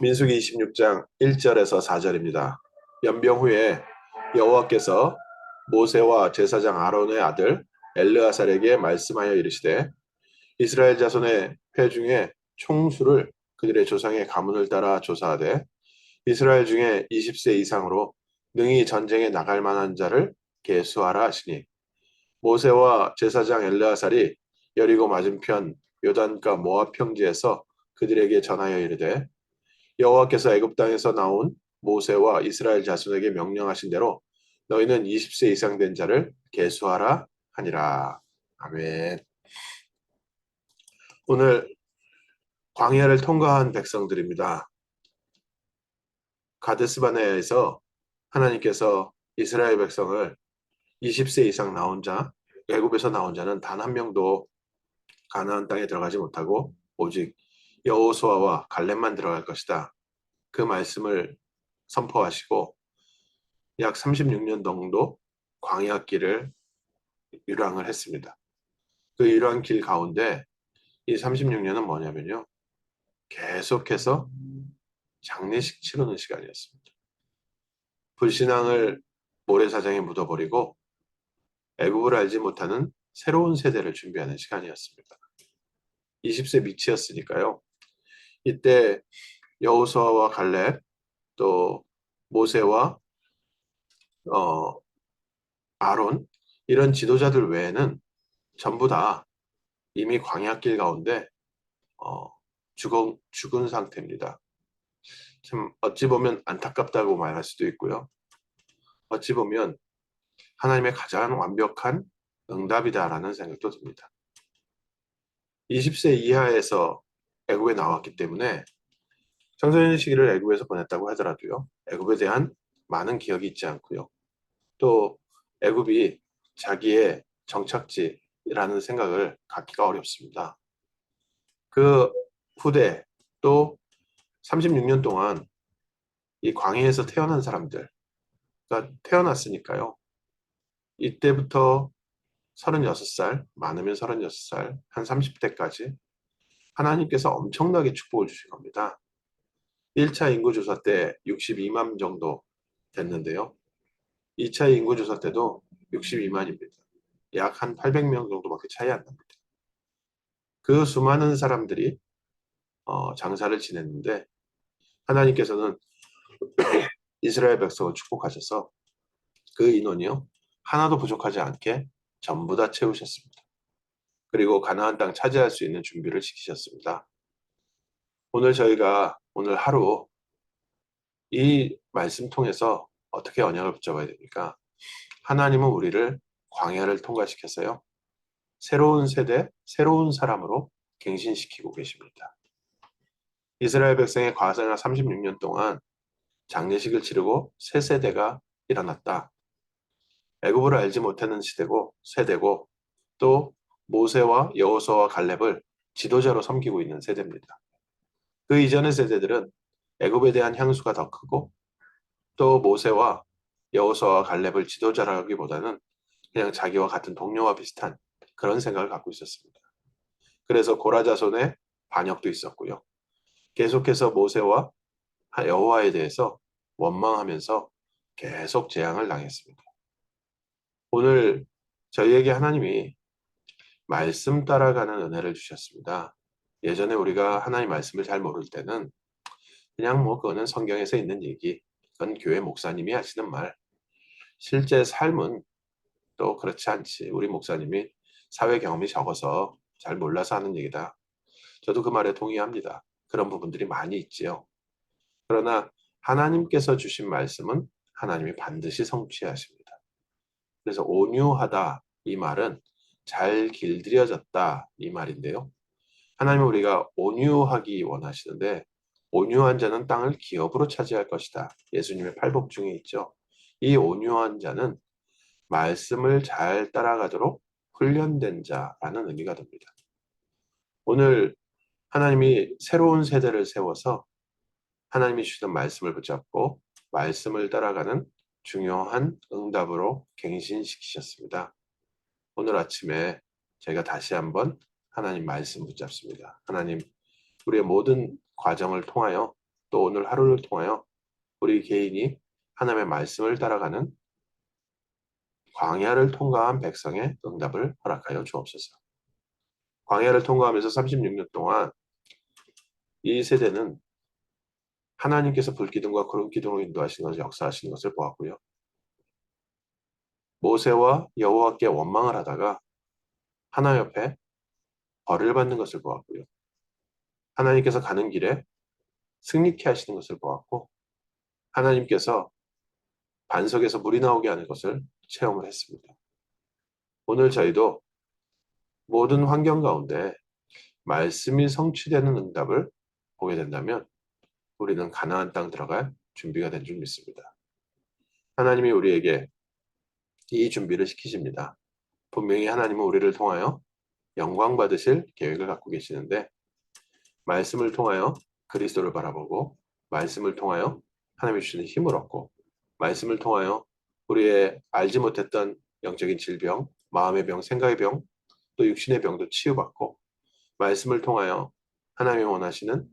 민수기 26장 1절에서 4절입니다. 연병 후에 여호와께서 모세와 제사장 아론의 아들 엘르아살에게 말씀하여 이르시되 이스라엘 자손의 회 중에 총수를 그들의 조상의 가문을 따라 조사하되 이스라엘 중에 20세 이상으로 능히 전쟁에 나갈 만한 자를 계수하라 하시니 모세와 제사장 엘르아살이 여리고 맞은편 요단가 모압 평지에서 그들에게 전하여 이르되 여호와께서 애굽 땅에서 나온 모세와 이스라엘 자손에게 명령하신 대로 너희는 20세 이상 된 자를 계수하라 하니라. 아멘. 오늘 광야를 통과한 백성들입니다. 가데스바네에서 하나님께서 이스라엘 백성을 20세 이상 나온 자, 애굽에서 나온 자는 단 한 명도 가나안 땅에 들어가지 못하고 오직 여호수아와 갈렙만 들어갈 것이다. 그 말씀을 선포하시고 약 36년 정도 광야 길을 유랑을 했습니다. 그 유랑 길 가운데 이 36년은 뭐냐면요. 계속해서 장례식 치르는 시간이었습니다. 불신앙을 모래사장에 묻어버리고 애국을 알지 못하는 새로운 세대를 준비하는 시간이었습니다. 20세 미치였으니까요. 이때 여호수아와 갈렙 또 모세와 어, 아론 이런 지도자들 외에는 전부 다 이미 광야길 가운데 어, 죽은, 죽은 상태입니다. 참 어찌 보면 안타깝다고 말할 수도 있고요. 어찌 보면 하나님의 가장 완벽한 응답이다라는 생각도 듭니다. 20세 이하에서 애굽에 나왔기 때문에 청소년 시기를 애굽에서 보냈다고 하더라도요. 애굽에 대한 많은 기억이 있지 않고요. 또 애굽이 자기의 정착지라는 생각을 갖기가 어렵습니다. 그 후대 또 36년 동안 이 광해에서 태어난 사람들, 가 태어났으니까요. 이때부터 36살, 많으면 36살, 한 30대까지 하나님께서 엄청나게 축복을 주신 겁니다. 1차 인구조사 때 62만 정도 됐는데요. 2차 인구조사 때도 62만입니다. 약 한 800명 정도밖에 차이 안 납니다. 그 수많은 사람들이 어, 장사를 지냈는데 하나님께서는 이스라엘 백성을 축복하셔서 그 인원이요 하나도 부족하지 않게 전부 다 채우셨습니다. 그리고 가나안 땅 차지할 수 있는 준비를 시키셨습니다. 오늘 저희가 오늘 하루 이 말씀 통해서 어떻게 언약을 붙잡아야 됩니까? 하나님은 우리를 광야를 통과시켜서요. 새로운 세대, 새로운 사람으로 갱신시키고 계십니다. 이스라엘 백성의 과생활 36년 동안 장례식을 치르고 새 세대가 일어났다. 애굽을 알지 못하는 시대고 세대고 또 모세와 여호수아와 갈렙을 지도자로 섬기고 있는 세대입니다. 그 이전의 세대들은 애굽에 대한 향수가 더 크고 또 모세와 여호수아와 갈렙을 지도자라기보다는 그냥 자기와 같은 동료와 비슷한 그런 생각을 갖고 있었습니다. 그래서 고라자손의 반역도 있었고요. 계속해서 모세와 여호와에 대해서 원망하면서 계속 재앙을 당했습니다. 오늘 저희에게 하나님이 말씀 따라가는 은혜를 주셨습니다. 예전에 우리가 하나님 말씀을 잘 모를 때는 그냥 뭐 그거는 성경에서 있는 얘기, 그건 교회 목사님이 하시는 말. 실제 삶은 또 그렇지 않지. 우리 목사님이 사회 경험이 적어서 잘 몰라서 하는 얘기다. 저도 그 말에 동의합니다. 그런 부분들이 많이 있지요. 그러나 하나님께서 주신 말씀은 하나님이 반드시 성취하십니다. 그래서 온유하다 이 말은 잘 길들여졌다 이 말인데요. 하나님은 우리가 온유하기 원하시는데 온유한 자는 땅을 기업으로 차지할 것이다. 예수님의 팔복 중에 있죠. 이 온유한 자는 말씀을 잘 따라가도록 훈련된 자라는 의미가 됩니다. 오늘 하나님이 새로운 세대를 세워서 하나님이 주시는 말씀을 붙잡고 말씀을 따라가는 중요한 응답으로 갱신시키셨습니다. 오늘 아침에 제가 다시 한번 하나님 말씀 붙잡습니다. 하나님, 우리의 모든 과정을 통하여 또 오늘 하루를 통하여 우리 개인이 하나님의 말씀을 따라가는 광야를 통과한 백성의 응답을 허락하여 주옵소서. 광야를 통과하면서 36년 동안 이 세대는 하나님께서 불기둥과 구름 기둥으로 인도하시는 것을 역사하시는 것을 보았고요. 모세와 여호와께 원망을 하다가 하나님 옆에 벌을 받는 것을 보았고요. 하나님께서 가는 길에 승리케 하시는 것을 보았고 하나님께서 반석에서 물이 나오게 하는 것을 체험을 했습니다. 오늘 저희도 모든 환경 가운데 말씀이 성취되는 응답을 보게 된다면 우리는 가나안 땅 들어갈 준비가 된 줄 믿습니다. 하나님이 우리에게 이 준비를 시키십니다. 분명히 하나님은 우리를 통하여 영광 받으실 계획을 갖고 계시는데 말씀을 통하여 그리스도를 바라보고 말씀을 통하여 하나님이 주시는 힘을 얻고 말씀을 통하여 우리의 알지 못했던 영적인 질병, 마음의 병, 생각의 병, 또 육신의 병도 치유받고 말씀을 통하여 하나님이 원하시는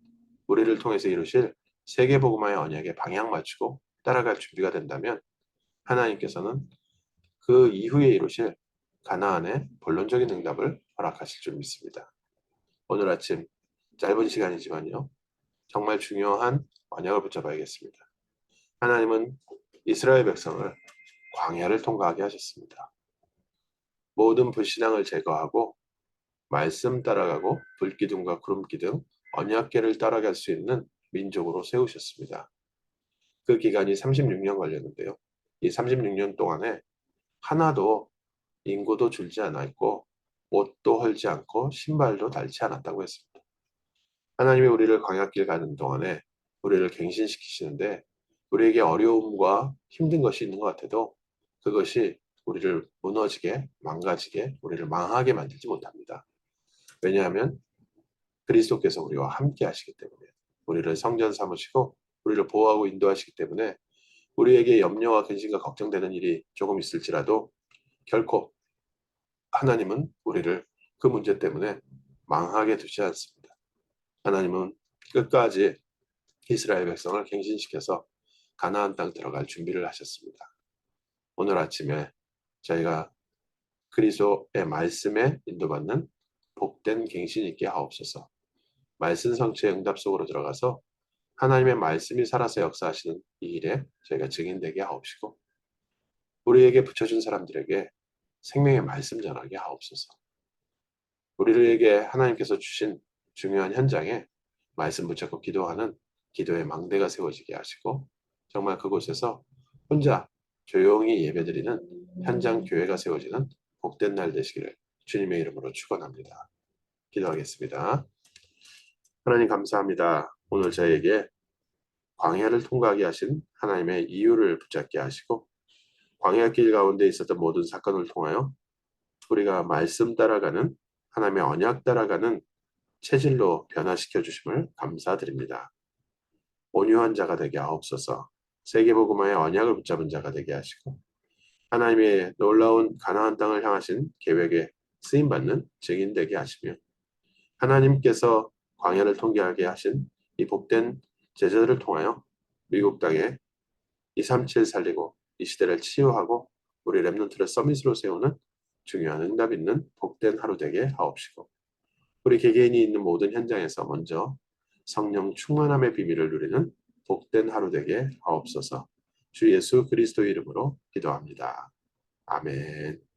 우리를 통해서 이루실 세계 복음화의 언약에 방향 맞추고 따라갈 준비가 된다면 하나님께서는 그 이후에 이루실 가나안의 본론적인 응답을 허락하실 줄 믿습니다. 오늘 아침 짧은 시간이지만요. 정말 중요한 언약을 붙잡아야겠습니다. 하나님은 이스라엘 백성을 광야를 통과하게 하셨습니다. 모든 불신앙을 제거하고 말씀 따라가고 불기둥과 구름기둥, 언약계를 따라갈 수 있는 민족으로 세우셨습니다. 그 기간이 36년 걸렸는데요. 이 36년 동안에 하나도 인구도 줄지 않았고 옷도 헐지 않고 신발도 닳지 않았다고 했습니다. 하나님이 우리를 광야길 가는 동안에 우리를 갱신시키시는데 우리에게 어려움과 힘든 것이 있는 것 같아도 그것이 우리를 무너지게 망가지게 우리를 망하게 만들지 못합니다. 왜냐하면 그리스도께서 우리와 함께 하시기 때문에 우리를 성전 삼으시고 우리를 보호하고 인도하시기 때문에 우리에게 염려와 근심과 걱정되는 일이 조금 있을지라도 결코 하나님은 우리를 그 문제 때문에 망하게 두지 않습니다. 하나님은 끝까지 이스라엘 백성을 갱신시켜서 가나안 땅 들어갈 준비를 하셨습니다. 오늘 아침에 저희가 그리스도의 말씀에 인도받는 복된 갱신 있게 하옵소서. 말씀 성취의 응답 속으로 들어가서 하나님의 말씀이 살아서 역사하시는 이 일에 저희가 증인되게 하옵시고 우리에게 붙여준 사람들에게 생명의 말씀 전하게 하옵소서. 우리에게 하나님께서 주신 중요한 현장에 말씀 붙잡고 기도하는 기도의 망대가 세워지게 하시고 정말 그곳에서 혼자 조용히 예배드리는 현장 교회가 세워지는 복된 날 되시기를 주님의 이름으로 축원합니다. 기도하겠습니다. 하나님 감사합니다. 오늘 저에게 광야를 통과하게 하신 하나님의 이유를 붙잡게 하시고 광야 길 가운데 있었던 모든 사건을 통하여 우리가 말씀 따라가는 하나님의 언약 따라가는 체질로 변화시켜 주심을 감사드립니다. 온유한 자가 되게 하옵소서. 세계복음화의 언약을 붙잡은 자가 되게 하시고 하나님의 놀라운 가나안 땅을 향하신 계획에 쓰임 받는 증인 되게 하시며 하나님께서 광야를 통과하게 하신 이 복된 제자들을 통하여 미국 땅에 237 살리고 이 시대를 치유하고 우리 랩런트를 서밋으로 세우는 중요한 응답 있는 복된 하루 되게 하옵시고 우리 개개인이 있는 모든 현장에서 먼저 성령 충만함의 비밀을 누리는 복된 하루 되게 하옵소서 주 예수 그리스도 이름으로 기도합니다. 아멘